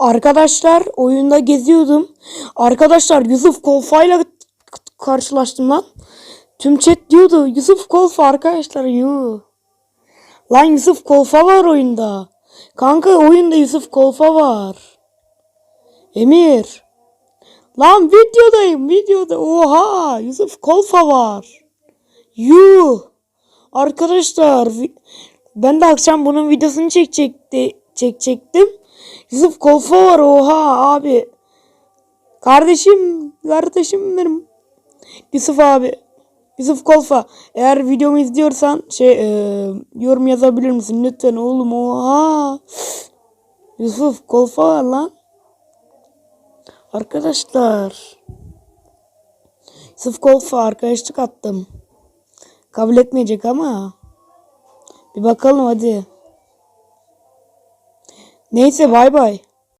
Arkadaşlar oyunda geziyordum. Arkadaşlar Yusuf Kolfa'yla karşılaştım lan. Tüm chat diyordu Yusuf Kolfa arkadaşlar yu. Lan Yusuf Kolfa var oyunda. Kanka oyunda Yusuf Kolfa var. Emir. Lan videodayım videoda. Oha Yusuf Kolfa var. Yuh. Arkadaşlar ben de akşam bunun videosunu çekecekti çekecektim. Yusuf Kolfa var oha abi. Kardeşim, kardeşim benim. Yusuf abi. Yusuf Kolfa. Eğer videomu izliyorsan şey e, yorum yazabilir misin lütfen oğlum oha. Yusuf Kolfa var lan. Arkadaşlar. Yusuf Kolfa arkadaşlık attım. Kabul etmeyecek ama. Bir bakalım hadi. Neyse bay bay.